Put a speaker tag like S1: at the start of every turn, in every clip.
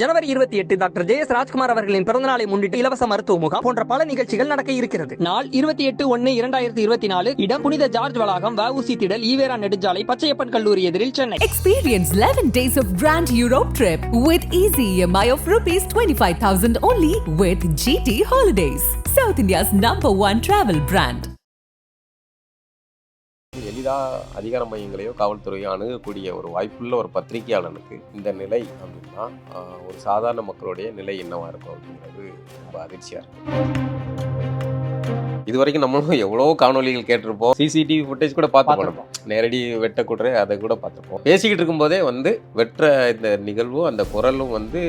S1: ஜனவரி இருபத்தி எட்டு doctor J S Rajkumar அவர்களின் பிறந்தநாளை முன்னிட்டு இலவச மருத்துவ முகாம் போன்ற பல நிகழ்ச்சிகள் நடக்க இருக்கிறது நாள் இருபத்தி எட்டு ஒன்னு இரண்டாயிரத்தி இருபத்தி நாலு இடம் புனித ஜார்ஜ் வளாகம் வஉசி திடல் ஈவேரா நெடுஞ்சாலை பச்சையப்பன் கல்லூரி எதிரில் Chennai
S2: Experience 11 days of Grand Europe trip with easy EMI of rupees 25,000 only with GT Holidays, South India's number one travel brand.
S3: எளிதாக அதிகார மையங்களையோ காவல்துறையோ அணுகக்கூடிய ஒரு வாய்ப்புள்ள ஒரு பத்திரிகையாளனுக்கு இந்த நிலை அப்படின்னா ஒரு சாதாரண மக்களுடைய நிலை என்னவா இருக்கும் அப்படிங்கிறது ரொம்ப அதிர்ச்சியாக இருக்கு. இது வரைக்கும் நம்மளும் எவ்வளோ காணொலிகள் கேட்டிருப்போம். சிசிடிவி ஃபுட்டேஜ் கூட பார்த்துருப்போம் நேரடி வெட்ட குடுற அதை கூட பார்த்துருப்போம். பேசிக்கிட்டு இருக்கும்போதே வந்து வெற்ற இந்த நிகழ்வும் அந்த குரலும் வந்து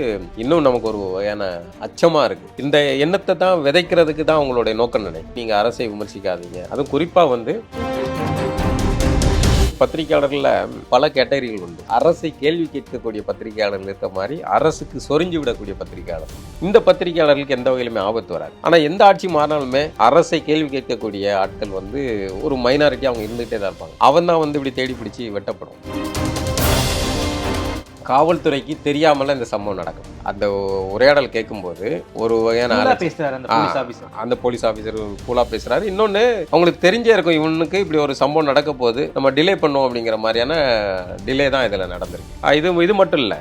S3: இன்னும் நமக்கு ஒரு வகையான அச்சமாக இருக்கு. இந்த எண்ணத்தை தான் விதைக்கிறதுக்கு தான் உங்களுடைய நோக்கம் நினை. நீங்கள் அரசை விமர்சிக்காதீங்க. அதுவும் குறிப்பாக வந்து பத்திரிகையாளர்களில் பல கேட்டகரிகள் உண்டு. அரசை கேள்வி கேட்கக்கூடிய பத்திரிகையாளர்கள் இருக்க மாதிரி அரசுக்கு சொரிஞ்சு விடக்கூடிய பத்திரிகையாளர். இந்த பத்திரிகையாளர்களுக்கு எந்த வகையிலுமே ஆபத்து வராது. ஆனால் எந்த ஆட்சி மாறினாலுமே அரசை கேள்வி கேட்கக்கூடிய ஆட்கள் வந்து ஒரு மைனாரிட்டி அவங்க இருந்துகிட்டே தான் இருப்பாங்க. அவன் தான் வந்து இப்படி தேடி பிடிச்சி வெட்டப்படும். காவல்துறைக்கு தெரியாமல இந்த சம்பவம் நடக்கும் அந்த உரையாடல் கேட்கும்போது ஒரு வகையான
S4: அந்த போலீஸ் ஆபீசர்
S3: அந்த போலீஸ் ஆஃபீஸர் கூலா பேசுறாரு. இன்னொன்று அவங்களுக்கு தெரிஞ்சே இருக்கும் இவனுக்கு இப்படி ஒரு சம்பவம் நடக்க போகுது. நம்ம டிலே பண்ணுவோம் அப்படிங்கிற மாதிரியான டிலே தான் இதில் நடந்திருக்கு. இது இது மட்டும் இல்லை.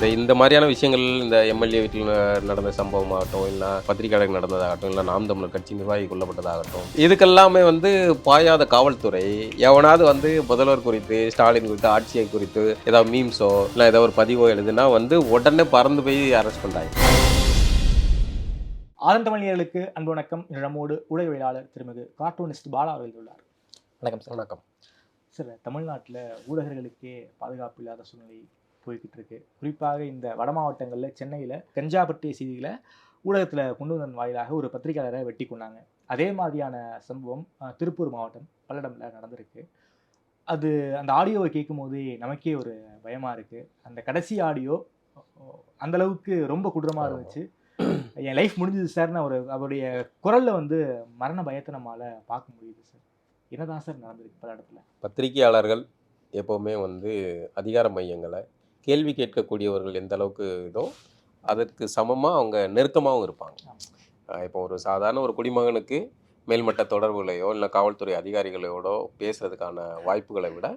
S3: இந்த இந்த மாதிரியான விஷயங்கள் இந்த எம்எல்ஏ வீட்டில் நடந்த சம்பவம் ஆகட்டும் இல்லை பத்திரிகையாளர்கள் நடந்ததாகட்டும் இல்லை நாம் தமிழர் கட்சி நிர்வாகி கொல்லப்பட்டதாகட்டும் இதுக்கெல்லாமே வந்து பாயாத காவல்துறை எவனாவது வந்து முதல்வர் குறித்து ஸ்டாலின் குறித்து ஆட்சியை குறித்து ஏதாவது மீம்ஸோ இல்லை ஏதாவது ஒரு பதிவோ எழுதுனா வந்து உடனே பறந்து போய் அரெஸ்ட் பண்ணுறாங்க
S4: ஆனந்தமணியர்களுக்கு அன்பு வணக்கம். நம்மோடு ஊடகவியலாளர் திருமிகு கார்ட்டூனிஸ்ட் பாலா அவர்கள் உள்ளார். வணக்கம் சார்.
S3: வணக்கம்.
S4: சார் தமிழ்நாட்டில் ஊடகர்களுக்கே பாதுகாப்பு இல்லாத சூழ்நிலை போய்கிட்டு இருக்கு குறிப்பாக இந்த வட மாவட்டங்களில் சென்னையில் கஞ்சா பற்றிய செய்திகளை ஊடகத்தில் கொண்டு வந்ததன் வாயிலாக ஒரு பத்திரிகையாளரை வெட்டி கொண்டாங்க. அதே மாதிரியான சம்பவம் திருப்பூர் மாவட்டம் பல்லடம்ல நடந்திருக்கு. அது அந்த ஆடியோவை கேட்கும்போது நமக்கே ஒரு பயமாக இருக்குது அந்த கடைசி ஆடியோ அந்த அளவுக்கு ரொம்ப கொடூரமாக இருந்துச்சு. என் லைஃப் முடிஞ்சது சார்னு அவர் அவருடைய குரல்ல வந்து மரண பயத்தை நம்மளால பார்க்க முடியுது சார். என்னதான் சார் நடந்திருக்கு பல இடத்துல
S3: பத்திரிகையாளர்கள் எப்போவுமே வந்து அதிகார மையங்களை கேள்வி கேட்கக்கூடியவர்கள் எந்த அளவுக்கு இதோ அதற்கு சமமாக அவங்க நெருக்கமாகவும் இருப்பாங்க. இப்போ ஒரு சாதாரண ஒரு குடிமகனுக்கு மேல்மட்ட தொடர்புகளையோ இல்லை காவல்துறை அதிகாரிகளோடோ பேசுறதுக்கான வாய்ப்புகளை விட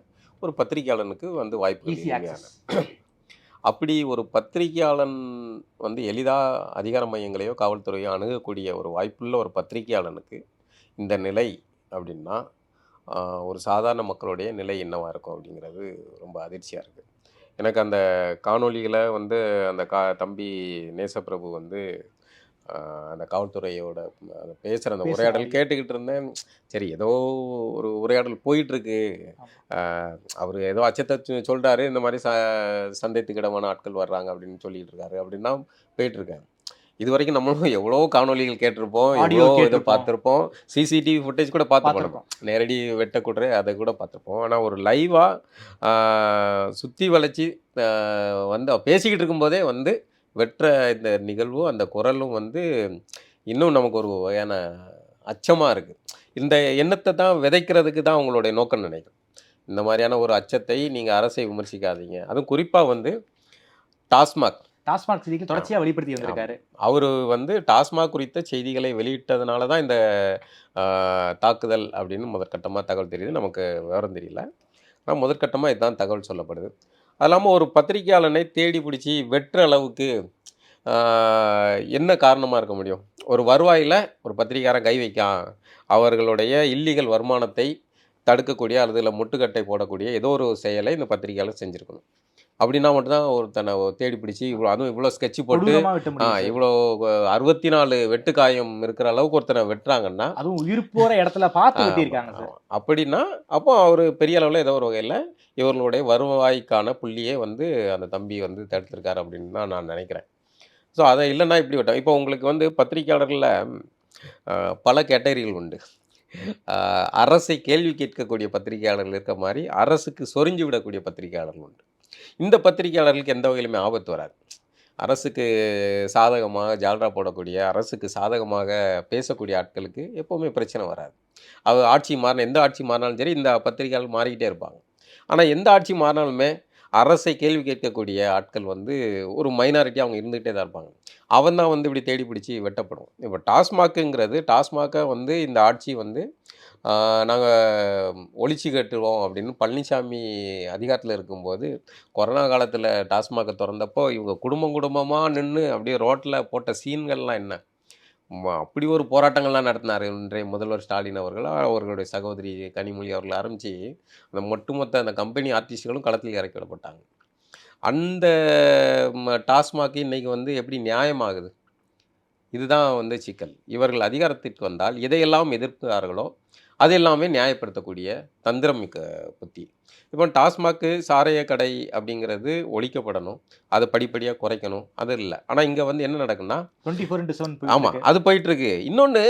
S3: ஒரு பத்திரிகையாளனுக்கு வந்து வாய்ப்புகள்
S4: ஆக்சஸ்
S3: அப்படி ஒரு பத்திரிகையாளன் வந்து எளிதாக அதிகார மையங்களையோ காவல்துறையோ அணுகக்கூடிய ஒரு வாய்ப்புள்ள ஒரு பத்திரிகையாளனுக்கு இந்த நிலை அப்படின்னா ஒரு சாதாரண மக்களுடைய நிலை என்னவா இருக்கும் அப்படிங்கிறது ரொம்ப அதிர்ச்சியாக இருக்குது எனக்கு அந்த காணொளிகளை வந்து அந்த கா தம்பி நேசப்பிரபு வந்து அந்த காவல்துறையோட அந்த பேசுகிற அந்த உரையாடல். கேட்டுக்கிட்டு இருந்தேன். சரி ஏதோ ஒரு உரையாடல் போயிட்டுருக்கு. அவர் ஏதோ அச்சத்தை சொ- சொல்றாரு இந்த மாதிரி ச சந்தேகத்துக்கிடமான ஆட்கள் வர்றாங்க அப்படின்னு சொல்லிட்டு இருக்காரு அப்படின்னா போயிட்டு இருக்கேன் இது வரைக்கும் நம்மளும் எவ்வளோ காணொலிகள் கேட்டிருப்போம் எவ்வளோ இதை. பார்த்துருப்போம். சிசிடிவி ஃபுட்டேஜ் கூட பார்த்துருப்போம். நேரடி வெட்டக்கூடுற அதை கூட பார்த்துருப்போம். ஆனால் ஒரு லைவாக சுற்றி வளைச்சி வந்து பேசிக்கிட்டு இருக்கும்போதே வந்து வெற்ற இந்த நிகழ்வும் அந்த குரலும் வந்து இன்னும் நமக்கு ஒரு வகையான அச்சமாக இருக்குது இந்த எண்ணத்தை தான் விதைக்கிறதுக்கு தான் உங்களுடைய நோக்கம் நினைக்கும் இந்த மாதிரியான ஒரு அச்சத்தை நீங்கள் அரசை விமர்சிக்காதீங்க. அதுவும் குறிப்பாக வந்து டாஸ்மாக்.
S4: டாஸ்மாக் செய்திக்கு தொடர்ச்சியா வெளிப்படுத்தி வந்திருக்காரு.
S3: அவர் வந்து டாஸ்மாக் குறித்த செய்திகளை வெளியிட்டதுனால தான் இந்த தாக்குதல் அப்படின்னு முதற்கட்டமாக தகவல் தெரியுது. நமக்கு விவரம் தெரியல. ஆனால் முதற்கட்டமாக இதுதான் தகவல் சொல்லப்படுது. அது இல்லாமல் ஒரு பத்திரிகையாளனை தேடி பிடிச்சி வெற்ற அளவுக்கு என்ன காரணமாக இருக்க முடியும்? ஒரு வருவாயில் ஒரு பத்திரிகையாளன் கை வைக்கான். அவர்களுடைய இல்லீகல் வருமானத்தை தடுக்கக்கூடிய அல்லது இல்லை முட்டுக்கட்டை போடக்கூடிய ஏதோ ஒரு செயலை இந்த பத்திரிகையாளர் செஞ்சுருக்கணும். அப்படின்னா மட்டும்தான் ஒருத்தனை தேடி பிடிச்சி இவ்வளோ அதுவும் இவ்வளோ ஸ்கெட்ச் போட்டு ஆ. இவ்வளோ அறுபத்தி நாலு வெட்டுக்காயம் இருக்கிற அளவுக்கு ஒருத்தனை வெட்டுறாங்கன்னா
S4: அதுவும் உயிர் போற இடத்துல பார்த்து வெட்டியிருக்காங்க சார்.
S3: அப்படின்னா அப்போ அவர் பெரிய அளவில் ஏதோ ஒரு வகையில் இவர்களுடைய வருவாய்க்கான புள்ளியே வந்து அந்த தம்பி வந்து தடுத்திருக்காரு அப்படின்னு தான் நான் நினைக்கிறேன் ஸோ அதை இல்லைன்னா இப்படி விட்டோம் இப்போ உங்களுக்கு வந்து பத்திரிக்கையாளர்களில் பல கேட்டகரிகள் உண்டு அரசை கேள்வி கேட்கக்கூடிய பத்திரிகையாளர்கள் இருக்க மாதிரி அரசுக்கு சொரிஞ்சு விடக்கூடிய பத்திரிகையாளர்கள் உண்டு இந்த பத்திரிகையாளர்களுக்கு எந்த வகையிலுமே ஆபத்து வராது. அரசுக்கு சாதகமாக ஜால்ரா போடக்கூடிய அரசுக்கு சாதகமாக பேசக்கூடிய ஆட்களுக்கு எப்போவுமே பிரச்சனை வராது. அது ஆட்சி மாறின எந்த ஆட்சி மாறினாலும் சரி இந்த பத்திரிகையாளர் மாறிக்கிட்டே இருப்பாங்க. ஆனால் எந்த ஆட்சி மாறினாலுமே அரசை கேள்வி கேட்கக்கூடிய ஆட்கள் வந்து ஒரு மைனாரிட்டி அவங்க இருந்துகிட்டே தான் இருப்பாங்க. அவன் தான் வந்து இப்படி தேடி பிடிச்சி வெட்டப்படும். இப்போ டாஸ்மாக்குங்கிறது டாஸ்மாகை வந்து இந்த ஆட்சி வந்து நாங்கள் ஒழிச்சு கட்டுவோம் அப்படின்னு பழனிசாமி அதிகாரத்தில் இருக்கும்போது கொரோனா காலத்தில் டாஸ்மாகை திறந்தப்போ இவங்க குடும்பம் குடும்பமாக நின்று அப்படியே ரோட்டில் போட்ட சீன்கள்லாம் என்ன? அப்படி ஒரு போராட்டங்கள்லாம் நடத்தினார் இன்றைய முதல்வர் ஸ்டாலின் அவர்கள். அவர்களுடைய சகோதரி கனிமொழி அவர்கள் ஆரம்பித்து அந்த ஒட்டுமொத்த அந்த கம்பெனி ஆர்டிஸ்ட்களும் களத்தில் இறக்கி விடப்பட்டாங்க. அந்த ம- டாஸ்மாக் இன்றைக்கி வந்து எப்படி நியாயமாகுது? இதுதான் வந்து சிக்கல். இவர்கள் அதிகாரத்திற்கு வந்தால் எதையெல்லாம் எதிர்க்கிறார்களோ அது எல்லாமே நியாயப்படுத்தக்கூடிய தந்திரம் மிக்க புத்தி. இப்போ டாஸ்மாக்கு சாராய கடை அப்படிங்கிறது ஒழிக்கப்படணும். அதை படிப்படியாக குறைக்கணும். அது இல்லை. ஆனால் இங்கே வந்து என்ன நடக்குன்னா
S4: டுவெண்ட்டி ஃபோர் இன்ட்டு செவன்
S3: ஆமாம் அது போயிட்டு இருக்கு இன்னொன்று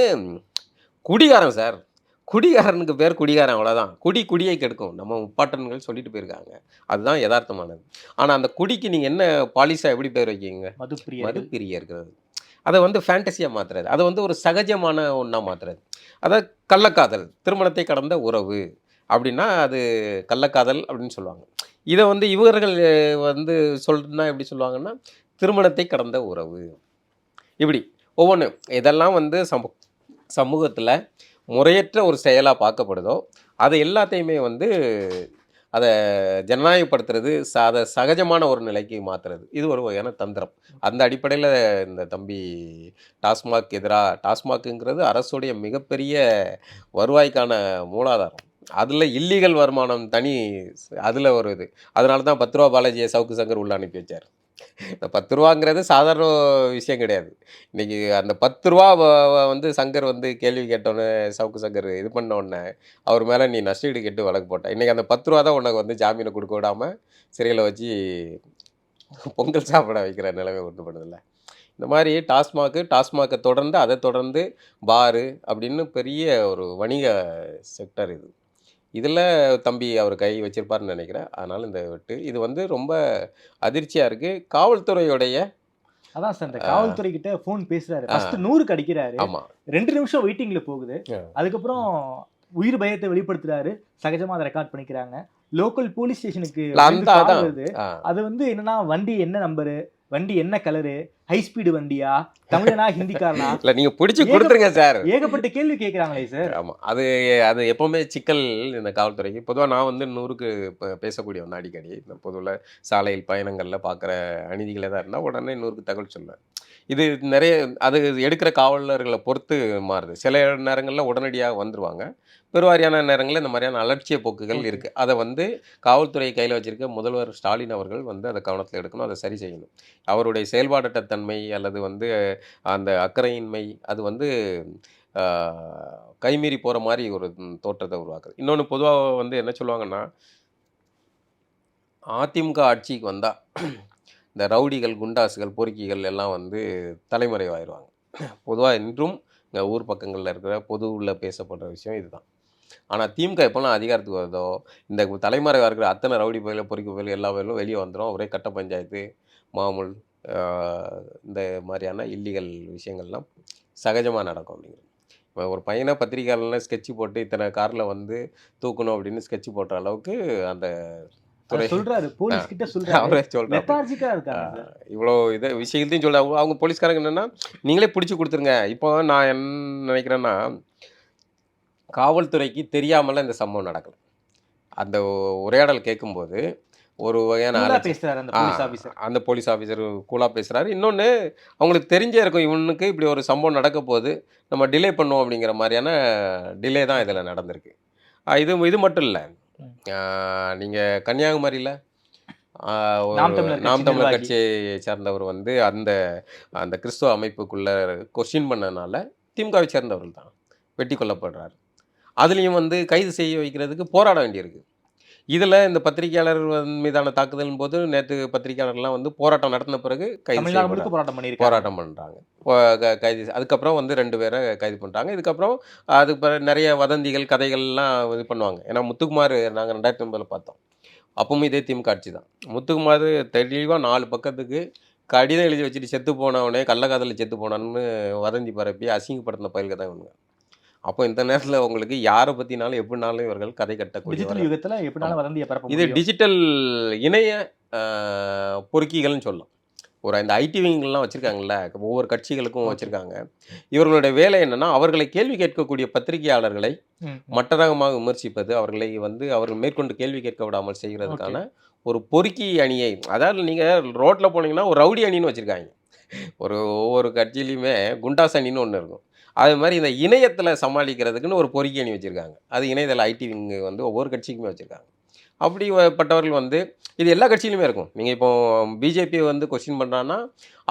S3: குடிகாரன் சார். குடிகாரனுக்கு பேர் குடிகாரன் அவ்வளோதான் குடி குடியை கெடுக்கும். நம்ம முப்பாட்டன்கள் சொல்லிட்டு போயிருக்காங்க. அதுதான் யதார்த்தமானது. ஆனால் அந்த குடிக்கு நீங்கள் என்ன பாலிஷாக எப்படி பேர் வைக்கீங்க
S4: மதுப்பிரியர்கள்.
S3: மதுப்பிரிய இருக்கிறது அதை வந்து ஃபேண்டசியாக மாற்றுறது அதை வந்து ஒரு சகஜமான ஒன்றா மாற்றுறது அதாவது கள்ளக்காதல் திருமணத்தை கடந்த உறவு அப்படின்னா அது கள்ளக்காதல் அப்படின்னு சொல்லுவாங்க. இதை வந்து இவர்கள் வந்து சொல்றதுன்னா எப்படி சொல்லுவாங்கன்னா திருமணத்தை கடந்த உறவு. இப்படி ஒவ்வொன்று இதெல்லாம் வந்து சமூ சமூகத்தில் முறையற்ற ஒரு செயலாக பார்க்கப்படுதோ அதை எல்லாத்தையுமே வந்து அதை ஜனநாயகப்படுத்துறது ச அதை சகஜமான ஒரு நிலைக்கு மாற்றுறது இது ஒரு வகையான தந்திரம். அந்த அடிப்படையில் இந்த தம்பி டாஸ்மாக் எதிராக டாஸ்மாக்குங்கிறது அரசுடைய மிகப்பெரிய வருவாய்க்கான மூலாதாரம். அதில் இல்லீகல் வருமானம் தனி அதில் ஒரு இது. அதனால தான் பத்து ரூபா பாலாஜியை சவுக்கு சங்கர் உள்ள அனுப்பி வச்சார். இந்த பத்து ரூபாங்கிறது சாதாரண விஷயம் கிடையாது. இன்றைக்கி அந்த பத்து ரூபா வந்து சங்கர் வந்து கேள்வி கேட்டோன்னே சவுக்கு சங்கர் இது பண்ண உடனே அவர் மேலே நீ நஷ்டீடு கேட்டு வழக்கு போட்ட. இன்றைக்கி அந்த பத்து ரூபா தான் உனக்கு வந்து ஜாமீனை கொடுக்க விடாமல் சிறையில் வச்சு பொங்கல் சாப்பிட வைக்கிற நிலைமை கொண்டு பண்ணுதில்ல இந்த மாதிரி டாஸ்மாக்கு டாஸ்மாக்கை தொடர்ந்து அதை தொடர்ந்து பாரு அப்படின்னு பெரிய ஒரு வணிக செக்டர் இது. இதில் தம்பி அவர் கை வச்சிருப்பாருன்னு நினைக்கிறேன். அதனால் இந்த வெட்டு இது வந்து ரொம்ப அதிர்ச்சியாக இருக்குது காவல்துறையுடைய
S4: அதான் சார் இந்த காவல்துறை கிட்ட போன் பேசுறாரு. ஃபர்ஸ்ட் நூறுக்கு அடிக்கிறாரு
S3: ஆமாம்
S4: ரெண்டு நிமிஷம் வெயிட்டிங்ல போகுது. அதுக்கப்புறம் உயிர் பயத்தை வெளிப்படுத்துறாரு. சகஜமா அதை ரெக்கார்ட் பண்ணிக்கிறாங்க. லோக்கல் போலீஸ் ஸ்டேஷனுக்கு அது வந்து என்னன்னா வண்டி என்ன நம்பரு வண்டி என்ன கலரு ஹை ஸ்பீடு வண்டியா? தமிழனா ஹிந்திக்காரனா?
S3: இல்லை நீங்கள் பிடிச்சி கொடுத்துருங்க சார்.
S4: ஏகப்பட்ட கேள்வி கேக்குறாங்களே சார்.
S3: ஆமாம் அது அது எப்போவுமே சிக்கல் இந்த காவல்துறைக்கு. பொதுவாக நான் வந்து நூறுக்கு இப்போ பேசக்கூடியவன் அடிக்கடி. இந்த பொதுவில் சாலையில் பயணங்களில் பார்க்குற அநீதிகளே தான் இருந்தால் உடனே நூறுக்கு தகவல் சொல்லுவேன். இது நிறைய அது எடுக்கிற காவலர்களை பொறுத்து மாறுது. சில நேரங்களில் உடனடியாக வந்துருவாங்க. பெருவாரியான நேரங்களில் இந்த மாதிரியான அலட்சிய போக்குகள். இருக்குது அதை வந்து காவல்துறை கையில் வச்சிருக்க முதல்வர் ஸ்டாலின் அவர்கள் வந்து அதை கவனத்தில் எடுக்கணும் அதை சரி செய்யணும். அவருடைய செயல்பாடற்ற தன்மை அல்லது வந்து அந்த அக்கறையின்மை அது வந்து கைமீறி போகிற மாதிரி ஒரு தோற்றத்தை உருவாக்குது. இன்னொன்று பொதுவாக வந்து என்ன சொல்லுவாங்கன்னா அதிமுக ஆட்சிக்கு வந்தால் இந்த ரவுடிகள் குண்டாசுகள் பொறுக்கிகள் எல்லாம் வந்து தலைமறைவாயிருவாங்க. பொதுவாக இன்றும் இங்கே ஊர் பக்கங்களில் இருக்கிற பொதுவில் பேசப்படுற விஷயம் இதுதான். ஆனால் திமுக எப்போல்லாம் அதிகாரத்துக்கு வருதோ இந்த தலைமறைவாக இருக்கிற அத்தனை ரவுடி பயில பொறுக்கி பயில எல்லா பயிலும் வெளியே வந்துடும் ஒரே கட்ட பஞ்சாயத்து மாமூல் இந்த மாதிரியான இல்லீகல் விஷயங்கள்லாம் சகஜமாக நடக்கும் அப்படிங்கிறது. இப்போ ஒரு பையனை பத்திரிக்கையாளர்லாம் ஸ்கெட்ச் போட்டு இத்தனை காரில் வந்து தூக்கணும் அப்படின்னு ஸ்கெட்ச் போடுற அளவுக்கு அந்த
S4: சொல்றாரு. போலீஸ் கிட்ட சொல்றாரு.
S3: இவ்வளோ இதை விஷயத்தையும் சொல்ல அவங்க அவங்க போலீஸ்காரங்க என்னென்னா நீங்களே பிடிச்சி கொடுத்துருங்க. இப்போ நான் என்ன நினைக்கிறேன்னா காவல்துறைக்கு தெரியாமல இந்த சம்பவம் நடக்கல. அந்த உரையாடல் கேட்கும்போது ஒரு வகையான
S4: அந்த போலீஸ் ஆபீசர்.
S3: அந்த போலீஸ் ஆஃபீஸர் கூலாக பேசுகிறாரு இன்னொன்று அவங்களுக்கு தெரிஞ்சே இருக்கும் இவனுக்கு இப்படி ஒரு சம்பவம் நடக்க போகுது. நம்ம டிலே பண்ணுவோம் அப்படிங்கிற மாதிரியான டிலே தான் இதில் நடந்திருக்கு. இது இது மட்டும் இல்லை. நீங்கள் கன்னியாகுமரியில்
S4: நாம் தமிழர்.
S3: கட்சியை சேர்ந்தவர் வந்து அந்த அந்த கிறிஸ்துவ அமைப்புக்குள்ள கொஸ்டின் பண்ணனால திமுகவை சேர்ந்தவர்கள் தான். வெட்டி கொல்லப்படுறாரு. அதுலேயும் வந்து கைது செய்ய வைக்கிறதுக்கு போராட வேண்டியிருக்கு. இதில் இந்த பத்திரிகையாளர் மீதான தாக்குதலின் போது நேற்று பத்திரிகையாளர்லாம் வந்து போராட்டம் நடத்தின பிறகு கைது
S4: போராட்டம் பண்ணியிருக்காங்க.
S3: போராட்டம் பண்ணுறாங்க கைது அதுக்கப்புறம் வந்து ரெண்டு பேரை கைது பண்ணுறாங்க இதுக்கப்புறம் அதுக்கு பிறகு நிறைய வதந்திகள் கதைகள்லாம் இது பண்ணுவாங்க. ஏன்னா முத்துக்குமார் நாங்கள் ரெண்டாயிரத்தி ஒன்பதில் பார்த்தோம். அப்பவும் இதே திமுக ஆட்சி தான். முத்துக்குமார் தெளிவாக நாலு பக்கத்துக்கு கடிதம் எழுதி வச்சுட்டு செத்து போனவனே கள்ளக்காதலில் செத்து போனான்னு வதந்தி பரப்பி அசிங்கப்படுத்தின பயில்க தான் இவனுங்க. அப்போ இந்த நேரத்தில் உங்களுக்கு யாரை பற்றினாலும் எப்படினாலும் இவர்கள் கதை கட்டக்கூடிய
S4: யுகத்துல எப்படினாலும் வதந்தியை பரப்ப
S3: இது டிஜிட்டல் இணைய பொறுக்கிகள்னு சொல்லலாம். ஒரு இந்த ஐடி விங்கெல்லாம் வச்சுருக்காங்கல்ல ஒவ்வொரு கட்சிகளுக்கும் வச்சுருக்காங்க. இவர்களுடைய வேலை என்னன்னா அவர்களை கேள்வி கேட்கக்கூடிய பத்திரிகையாளர்களை. மட்டரகமாக விமர்சிப்பது அவர்களை வந்து அவர்கள் மேற்கொண்டு கேள்வி கேட்க விடாமல் செய்கிறதுக்கான ஒரு பொறுக்கி அணியை அதாவது நீங்கள் ரோட்டில் போனீங்கன்னா ஒரு ரவுடி அணின்னு வச்சுருக்காங்க. ஒரு ஒவ்வொரு கட்சியிலையுமே குண்டாஸ் அணின்னு ஒன்று இருக்கும். அது மாதிரி இந்த இணையத்தில் சமாளிக்கிறதுக்குன்னு ஒரு பொறுக்கி அணி வச்சுருக்காங்க. அது இணையதள ஐடி விங்கு வந்து ஒவ்வொரு கட்சிக்குமே வச்சுருக்காங்க. அப்படிப்பட்டவர்கள் வந்து இது எல்லா கட்சியிலுமே இருக்கும். நீங்கள் இப்போ பிஜேபி வந்து கொஸ்டின் பண்ணுறான்னா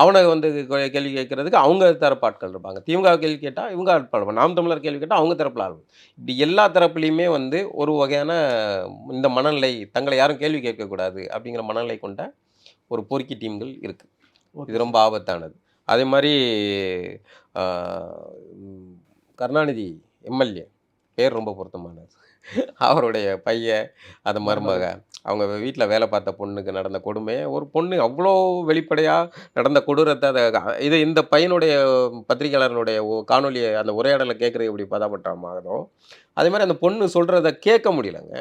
S3: அவனை வந்து கேள்வி கேட்கறதுக்கு அவங்க தரப்பு ஆட்கள் இருப்பாங்க. திமுக கேள்வி கேட்டால் இவங்க ஆட்கள் இருப்பாங்க. நாம் தமிழர் கேள்வி கேட்டால் அவங்க தரப்பில் ஆள். இப்படி எல்லா தரப்புலையுமே வந்து ஒரு வகையான இந்த மனநிலை தங்களை யாரும் கேள்வி கேட்கக்கூடாது அப்படிங்கிற மனநிலை கொண்ட ஒரு பொறுக்கி டீம்கள் இருக்குது. இது ரொம்ப ஆபத்தானது. அதே மாதிரி கருணாநிதி எம்எல்ஏ பேர் ரொம்ப பொருத்தமானது. அவருடைய பையன் அந்த மருமக அவங்க வீட்டில் வேலை பார்த்த பொண்ணுக்கு நடந்த கொடுமையை ஒரு பொண்ணு அவ்வளோ வெளிப்படையாக நடந்த கொடூரத்தை அதை இது இந்த பையனுடைய பத்திரிகையாளர்களுடைய காணொலியை அந்த உரையாடலை கேட்குறது எப்படி பதாபட்டமாகதோ அதே மாதிரி அந்த பொண்ணு சொல்கிறத கேட்க முடியலங்க.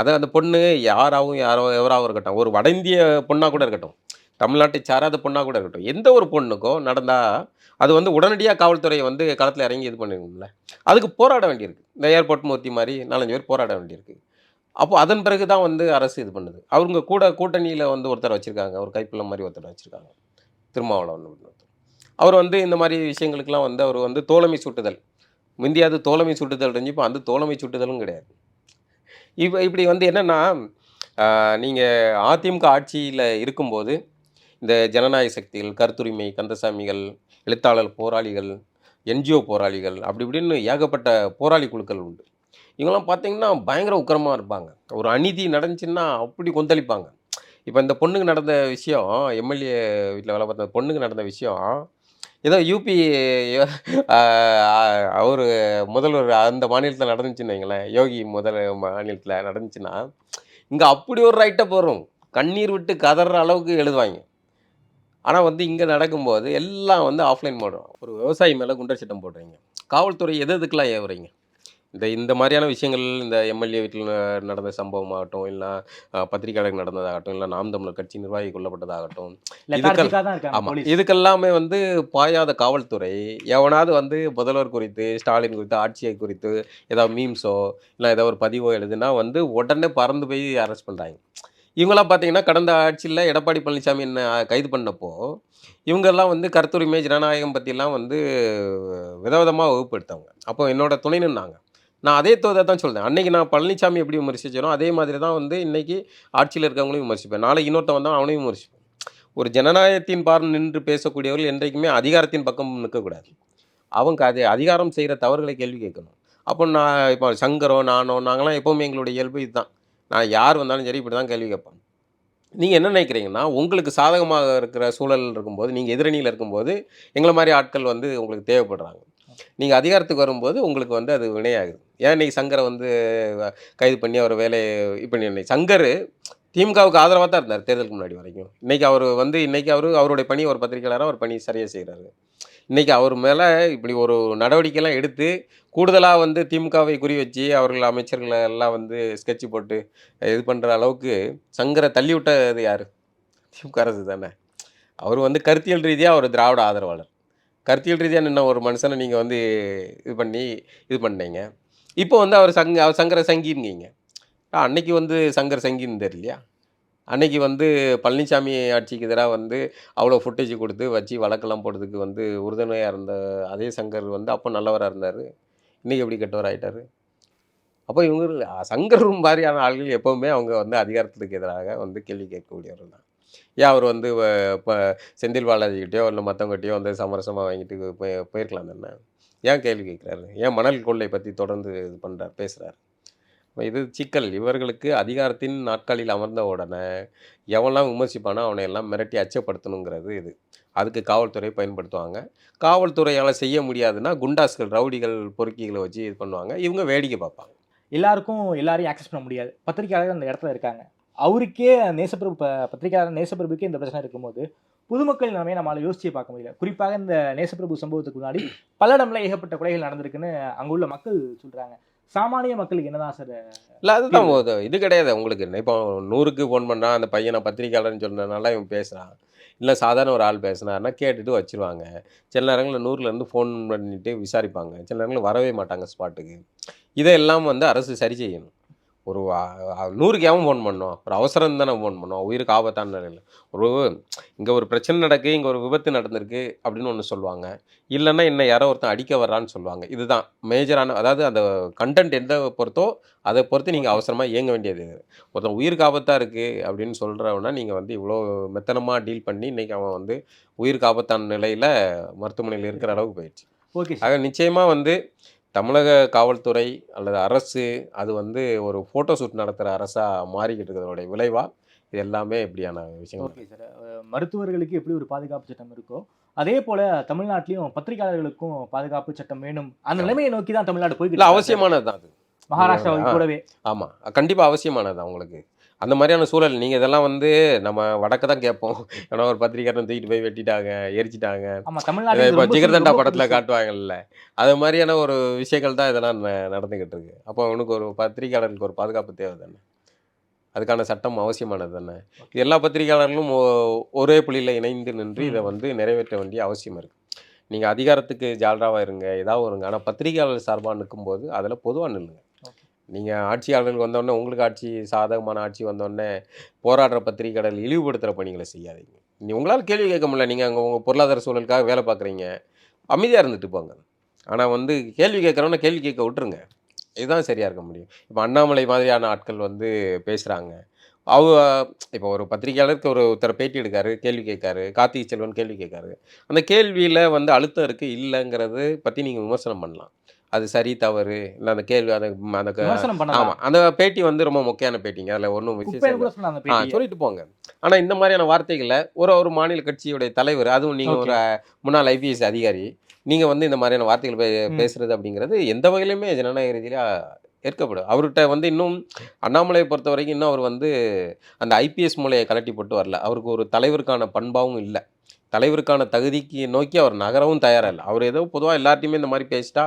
S3: அதை அந்த பொண்ணு யாராவும் யாரோ எவராகவும் இருக்கட்டும் ஒரு வட இந்திய பொண்ணாக கூட இருக்கட்டும். தமிழ்நாட்டை சாராத பொண்ணாக கூட இருக்கட்டும் எந்த ஒரு பொண்ணுக்கோ நடந்தால் அது வந்து உடனடியாக காவல்துறையை வந்து களத்தில் இறங்கி இது பண்ணிருக்கோம்ல. அதுக்கு போராட வேண்டியிருக்கு. இந்த ஏர்போர்ட் மூர்த்தி மாதிரி நாலஞ்சு பேர் போராட வேண்டியிருக்கு. அப்போ அதன் பிறகு தான் வந்து அரசு இது பண்ணுது. அவங்க கூட கூட்டணியில் வந்து ஒருத்தர் வச்சுருக்காங்க. ஒரு கைப்பிள்ளை மாதிரி ஒருத்தர் வச்சுருக்காங்க. திருமாவளவன் ஒருத்தர். அவர் வந்து இந்த மாதிரி விஷயங்களுக்கெல்லாம் வந்து அவர் வந்து தோழமை சுட்டுதல். முந்தியாவது தோழமை சுட்டுதல் இருந்துச்சு இப்போ அந்த தோழமை சுட்டுதலும் கிடையாது. இப்போ இப்படி வந்து என்னென்னா நீங்கள் அதிமுக ஆட்சியில் இருக்கும்போது இந்த ஜனநாயக சக்திகள் கருத்துரிமை கந்தசாமிகள் எழுத்தாளர் போராளிகள் என்ஜிஓ போராளிகள் அப்படி இப்படின்னு ஏகப்பட்ட போராளி குழுக்கள் உண்டு. இவங்கெல்லாம் பார்த்தீங்கன்னா பயங்கர உக்கிரமாக இருப்பாங்க. ஒரு அநீதி நடந்துச்சுன்னா அப்படி கொந்தளிப்பாங்க. இப்போ இந்த பொண்ணுக்கு நடந்த விஷயம் எம்எல்ஏ வீட்டில் வேலை பார்த்த பொண்ணுக்கு நடந்த விஷயம் ஏதோ யூபி அவர் முதல்வர் அந்த மாநிலத்தில் நடந்துச்சுன்னு வைங்களேன் யோகி முதல் மாநிலத்தில் நடந்துச்சுன்னா இங்கே அப்படி ஒரு ரைட்டை போகிறோம் கண்ணீர் விட்டு கதற அளவுக்கு எழுதுவாங்க. ஆனால் வந்து இங்கே நடக்கும்போது எல்லாம் வந்து ஆஃப்லைன் மோடும் ஒரு விவசாயி மேலே குண்டர் சட்டம் போடுறீங்க. காவல்துறை எது எதுக்கெல்லாம் ஏவுறீங்க? இந்த இந்த மாதிரியான விஷயங்கள் இந்த எம்எல்ஏ வீட்டில் நடந்த சம்பவமாகட்டும் இல்லை பத்திரிகையாளர் நடந்ததாகட்டும் இல்லை நாம் தமிழர் கட்சி நிர்வாகி கொல்லப்பட்டதாகட்டும்
S4: இருக்காங்க
S3: ஆமாம் இதுக்கெல்லாமே வந்து பாயாத காவல்துறை எவனாவது வந்து முதல்வர் குறித்து ஸ்டாலின் குறித்து ஆட்சியை குறித்து ஏதாவது மீம்ஸோ இல்லை ஏதாவது ஒரு பதிவோ எழுதுனா வந்து உடனே பறந்து போய் அரெஸ்ட் பண்ணுறாங்க இவங்கெல்லாம் பார்த்தீங்கன்னா கடந்த ஆட்சியில் எடப்பாடி பழனிசாமி என்ன கைது பண்ணப்போ இவங்கெல்லாம் வந்து கருத்துரிமை ஜனநாயகம் பற்றிலாம் வந்து விதவிதமாக வகுப்பு எடுத்தவங்க அப்போ என்னோட துணை நின்னாங்க. நான் அதே தோதை தான் சொல்கிறேன் அன்றைக்கி நான் பழனிசாமி எப்படி விமர்சிச்சேனோ அதே மாதிரி தான் வந்து இன்னைக்கு ஆட்சியில் இருக்கவங்களையும் விமர்சிப்பேன். நாளைக்கு இன்னொருத்தன் வந்தால் அவனையும் விமர்சிப்பேன். ஒரு ஜனநாயகத்தின் பார் நின்று பேசக்கூடியவர்கள் என்றைக்குமே அதிகாரத்தின் பக்கம் நிற்கக்கூடாது. அவங்க அது அதிகாரம் செய்கிற தவறுகளை கேள்வி கேட்கணும். அப்போ நான் இப்போ சங்கரோ நானோ நாங்களாம் எப்போவுமே எங்களுடைய இயல்பு இதுதான். நான் யார் வந்தாலும் சரி இப்படி தான் கேள்வி கேட்பேன் நீங்கள் என்ன நினைக்கிறீங்கன்னா உங்களுக்கு சாதகமாக இருக்கிற சூழல் இருக்கும்போது நீங்கள் எதிரணியில் இருக்கும்போது எங்களை மாதிரி ஆட்கள் வந்து உங்களுக்கு தேவைப்படுறாங்க. நீங்கள் அதிகாரத்துக்கு வரும்போது உங்களுக்கு வந்து அது வினையாகுது. ஏன் இன்னைக்கு சங்கரை வந்து கைது பண்ணி அவர் வேலையை இப்போ இன்னைக்கு சங்கர் திமுகவுக்கு ஆதரவாக தான் இருந்தார் தேர்தலுக்கு முன்னாடி வரைக்கும். இன்னைக்கு அவர் வந்து இன்றைக்கி அவர் அவருடைய பணி ஒரு பத்திரிகையாளராக அவர் பணி சரியாக செய்கிறாரு இன்றைக்கி அவர் மேலே இப்படி ஒரு நடவடிக்கைலாம் எடுத்து கூடுதலாக வந்து திமுகவை குறி வச்சு அவர்கள் அமைச்சர்களை எல்லாம் வந்து ஸ்கெட்ச் போட்டு இது பண்ணுற அளவுக்கு சங்கரை தள்ளி விட்டது யார்? திமுக அரசு தானே. அவர் வந்து கருத்தியல் ரீதியாக ஒரு திராவிட ஆதரவாளர். கருத்தியல் ரீதியாக நின்ன ஒரு மனுஷனை நீங்கள் வந்து இது பண்ணி இது பண்ணீங்க. இப்போ வந்து அவர் சங்க அவர் சங்கர சங்கிருங்கீங்க அன்னைக்கு வந்து சங்கர் சங்கின்னு தெரியலையா? அன்னைக்கு வந்து பழனிசாமி ஆட்சிக்கு எதிராக வந்து அவ்வளோ ஃபுட்டேஜ் கொடுத்து வச்சு வழக்கெல்லாம் போடுறதுக்கு வந்து உறுதுணையாக இருந்த அதே சங்கர் வந்து அப்போ நல்லவராக இருந்தார். இன்றைக்கி எப்படி கெட்டவர் ஆயிட்டாரு? அப்போ இவங்க சங்கர் மாதிரியான ஆள்கள் எப்போவுமே அவங்க வந்து அதிகாரத்துக்கு எதிராக வந்து கேள்வி கேட்கக்கூடியவர்கள் தான். ஏன் அவர் வந்து இப்போ செந்தில் பாலாஜிக்கிட்டயோ இல்லை மற்றவங்ககிட்டயோ வந்து சமரசமாக வாங்கிட்டு போய் போயிருக்கலாம் தானே? ஏன் கேள்வி கேட்குறாரு? ஏன் மணல் கொள்ளை பற்றி தொடர்ந்து இது பண்ணுறார் பேசுகிறார் இது சிக்கல். இவர்களுக்கு அதிகாரத்தின் நாட்களில் அமர்ந்த உடனே எவன்லாம் விமர்சிப்பானோ அவனை எல்லாம் மிரட்டி அச்சப்படுத்தணுங்கிறது இது. அதுக்கு காவல்துறை பயன்படுத்துவாங்க. காவல்துறையால் செய்ய முடியாதுன்னா குண்டாஸ்கள் ரவுடிகள் பொறுக்கிகளை வச்சு இது பண்ணுவாங்க. இவங்க வேடிக்கை பார்ப்பாங்க.
S4: எல்லாருக்கும் எல்லாரையும் ஆக்சஸ் பண்ண முடியாது. பத்திரிக்கையாளர்கள் அந்த இடத்துல இருக்காங்க. அவருக்கே நேசப்பிரபு பத்திரிகையாளர் நேசப்பிரபுக்கே இந்த பிரச்சனை இருக்கும்போது பொதுமக்கள் நிலைமையை நம்மளால் யோசிச்சு பார்க்க முடியல. குறிப்பாக இந்த நேசப்பிரபு சம்பவத்துக்கு முன்னாடி பல இடம்ல ஏகப்பட்ட கொலைகள் நடந்திருக்குன்னு அங்கே உள்ள மக்கள் சொல்கிறாங்க சாமானிய மக்களுக்கு என்னதான் சார்?
S3: இல்லை அதுதான் இது கிடையாது. உங்களுக்கு இப்போ நூறுக்கு ஃபோன் பண்ணால் அந்த பையனை பத்திரிக்கையாளர்னு சொன்னதுனால இவன் பேசுகிறான் இல்லை சாதாரண ஒரு ஆள் பேசுனாருன்னா கேட்டுட்டு வச்சிருவாங்க. சில நேரங்களில் நூறுலேருந்து ஃபோன் பண்ணிட்டு விசாரிப்பாங்க. சில நேரங்களில் வரவே மாட்டாங்க ஸ்பாட்டுக்கு இதெல்லாம் வந்து அரசு சரி செய்யணும். ஒரு நூறுக்கு எவன் ஃபோன் பண்ணோம். ஒரு அவசரம் தானே ஃபோன் பண்ணோம். உயிருக்கு ஆபத்தான நிலையில். ஒரு இங்கே ஒரு பிரச்சனை நடக்கு இங்கே ஒரு விபத்து நடந்திருக்கு அப்படின்னு ஒன்று சொல்லுவாங்க. இல்லைன்னா என்ன யாரோ ஒருத்தன் அடிக்க வர்றான்னு சொல்லுவாங்க. இதுதான். மேஜரான அதாவது அந்த கண்டென்ட் எந்த பொறுத்தோ அதை பொறுத்து நீங்கள் அவசரமாக இயங்க வேண்டியது. ஒருத்தன் உயிருக்கு ஆபத்தாக இருக்குது அப்படின்னு சொல்கிறவனா நீங்கள் வந்து இவ்வளோ மெத்தனமாக டீல் பண்ணி இன்றைக்கி அவன் வந்து உயிருக்கு ஆபத்தான நிலையில் மருத்துவமனையில் இருக்கிற அளவுக்கு போயிடுச்சு.
S4: ஓகே
S3: ஆக நிச்சயமாக வந்து தமிழக காவல்துறை அல்லது அரசு அது வந்து ஒரு ஃபோட்டோ ஷூட் நடத்துகிற அரசாக மாறிக்கிட்டு இருக்கிறதோடைய விளைவாக இது எல்லாமே இப்படியான விஷயங்கள்.
S4: Okay sir. மருத்துவர்களுக்கு எப்படி ஒரு பாதுகாப்பு சட்டம் இருக்கோ அதே போல தமிழ்நாட்டிலையும் பத்திரிகையாளர்களுக்கும் பாதுகாப்பு சட்டம் வேணும். அந்த நிலைமையை நோக்கி தான் தமிழ்நாடு போய்கிட்டு
S3: அவசியமானது தான் அது.
S4: மகாராஷ்டிராவை. கூடவே.
S3: ஆமாம் கண்டிப்பாக அவசியமானது அவங்களுக்கு. அந்த மாதிரியான சூழல். நீங்கள் இதெல்லாம் வந்து நம்ம வடக்க தான் கேட்போம். ஏன்னா ஒரு பத்திரிக்கையாளன் தூக்கிட்டு போய் வெட்டிட்டாங்க எரிச்சிட்டாங்க. இப்போ ஜிகர்தண்டா படத்தில். காட்டுவாங்கல்ல. அது மாதிரியான ஒரு விஷயங்கள் தான் இதெல்லாம் நடந்துக்கிட்டு இருக்கு. அப்போ அவனுக்கு ஒரு பத்திரிக்கையாளருக்கு ஒரு பாதுகாப்பு தேவை தானே? அதுக்கான சட்டம் அவசியமானது தானே? இது எல்லா பத்திரிகையாளர்களும் ஒ- ஒரே புள்ளியில் இணைந்து நின்று இதை வந்து நிறைவேற்ற வேண்டிய அவசியம் இருக்குது நீங்கள் அதிகாரத்துக்கு ஜால்ராவாக இருங்க. ஏதாவது இருங்க ஆனால் பத்திரிகையாளர் சார்பாக நிற்கும்போது அதில் பொதுவாக நில்லுங்க. நீங்கள் ஆட்சியாளர்கள் வந்தோடனே உங்களுக்கு ஆட்சி சாதகமான ஆட்சி வந்தோடனே போராடுற பத்திரிகையாளர்கள் இழிவுபடுத்துகிற பணிகளை செய்யாதீங்க. நீ உங்களால் கேள்வி கேட்க முடியல. நீங்கள் அங்கே உங்கள் பொருளாதார சூழலுக்காக வேலை பார்க்குறீங்க. அமைதியாக இருந்துட்டு போங்க. ஆனால் வந்து கேள்வி கேட்குறவன கேள்வி கேட்க விட்டுருங்க. இதுதான் சரியாக இருக்க முடியும். இப்போ அண்ணாமலை மாதிரியான ஆட்கள் வந்து பேசுகிறாங்க அவ இப்போ ஒரு பத்திரிகையாளருக்கு ஒரு ஒருத்தர் பேட்டி எடுக்காரு கேள்வி கேட்காரு கார்த்திகை செல்வன் கேள்வி கேட்காரு. அந்த கேள்வியில் வந்து அழுத்தம் இருக்குது இல்லைங்கிறது பற்றி நீங்கள் விமர்சனம் பண்ணலாம். அது சரி தவறு. இல்லை அந்த கேள்வி அந்த அந்த ஆமாம் அந்த பேட்டி வந்து ரொம்ப முக்கியமான பேட்டிங்க. அதில் ஒன்றும் ஆ
S4: பேட்டியை.
S3: சொல்லிட்டு போங்க. ஆனா இந்த மாதிரியான வார்த்தைகளை ஒரு ஒரு மாநில கட்சியுடைய தலைவர் அதுவும் நீங்க
S4: Okay.
S3: ஒரு முன்னாள் ஐபிஎஸ் அதிகாரி நீங்க வந்து இந்த மாதிரியான வார்த்தைகள் பே-
S4: ம்.
S3: பேசுறது அப்படிங்கிறது எந்த வகையிலுமே ஜனநாயக ரீதியில ஏற்கப்படும். அவர்கிட்ட வந்து இன்னும் அண்ணாமலையை பொறுத்த வரைக்கும் இன்னும் அவர் வந்து அந்த ஐபிஎஸ் மூலையை கலட்டி போட்டு வரல. அவருக்கு ஒரு தலைவருக்கான பண்பாவும் இல்லை. தலைவருக்கான தகுதிக்கு நோக்கி அவர் நகரவும் தயாராக இல்லை அவர் ஏதோ பொதுவாக எல்லார்ட்டையுமே இந்த மாதிரி பேசிட்டா